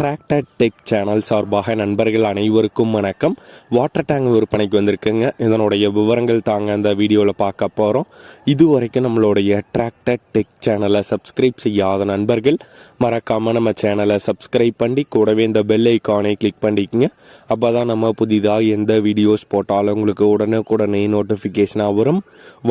Tractor tech channel சார்பாக நண்பர்கள் அனைவருக்கும் வணக்கம். வாட்டர் டேங்க் விற்பனைக்கு வந்திருக்குங்க. இதனுடைய விவரங்கள் தாங்க அந்த வீடியோவில் பார்க்க போகிறோம் இது வரைக்கும் நம்மளுடைய டிராக்டர் டெக் சேனலை சப்ஸ்கிரைப் செய்யாத நண்பர்கள் மறக்காமல் நம்ம சேனலை சப்ஸ்கிரைப் பண்ணி கூடவே இந்த பெல் ஐக்கானை கிளிக் பண்ணிக்கோங்க. அப்போ தான் நம்ம புதிதாக எந்த வீடியோஸ் போட்டாலும் உங்களுக்கு உடனுக்குடனே நோட்டிஃபிகேஷனாக வரும்.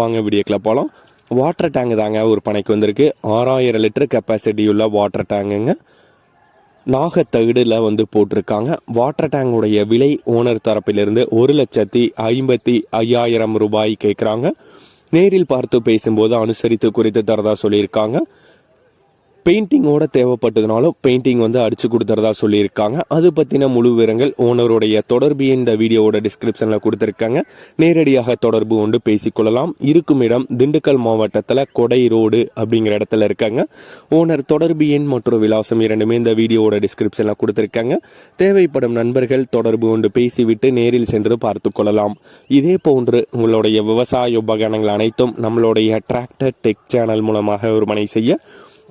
வாங்க வீடியோக்கில் போகலாம் வாட்டர் டேங்கு தாங்க விற்பனைக்கு வந்திருக்கு. ஆறாயிரம் லிட்டர் கெப்பாசிட்டி உள்ள வாட்டர் டேங்குங்க நாகத்தகடில் வந்து போட்டிருக்காங்க. வாட்டர் டேங்குடைய விலை ஓனர் தரப்பிலிருந்து ஒரு லட்சத்தி ஐம்பத்தி ஐயாயிரம் ரூபாய் கேட்குறாங்க நேரில் பார்த்து பேசும்போது அனுசரித்து குறித்து தரதா சொல்லியிருக்காங்க. பெயிண்டிங்கோட தேவைப்பட்டதுனாலும் பெயிண்டிங் வந்து அடிச்சு கொடுத்துறதா சொல்லியிருக்காங்க. அது பற்றின முழு விவரங்கள் ஓனருடைய தொடர்பு இந்த வீடியோவோட டிஸ்கிரிப்ஷனில் கொடுத்துருக்காங்க. நேரடியாக தொடர்பு கொண்டு பேசிக்கொள்ளலாம். இருக்கும் இடம் திண்டுக்கல் மாவட்டத்தில் கொடை ரோடு அப்படிங்கிற இடத்துல இருக்காங்க. ஓனர் தொடர்பு எண் மற்றும் விலாசம் இரண்டுமே இந்த வீடியோவோட டிஸ்கிரிப்ஷனில் கொடுத்துருக்காங்க. தேவைப்படும் நண்பர்கள் தொடர்பு கொண்டு பேசிவிட்டு நேரில் சென்று பார்த்து கொள்ளலாம். இதே போன்று உங்களுடைய விவசாய உபகரணங்கள் அனைத்தும் நம்மளுடைய டிராக்டர் டெக் சேனல் மூலமாக விற்பனை செய்ய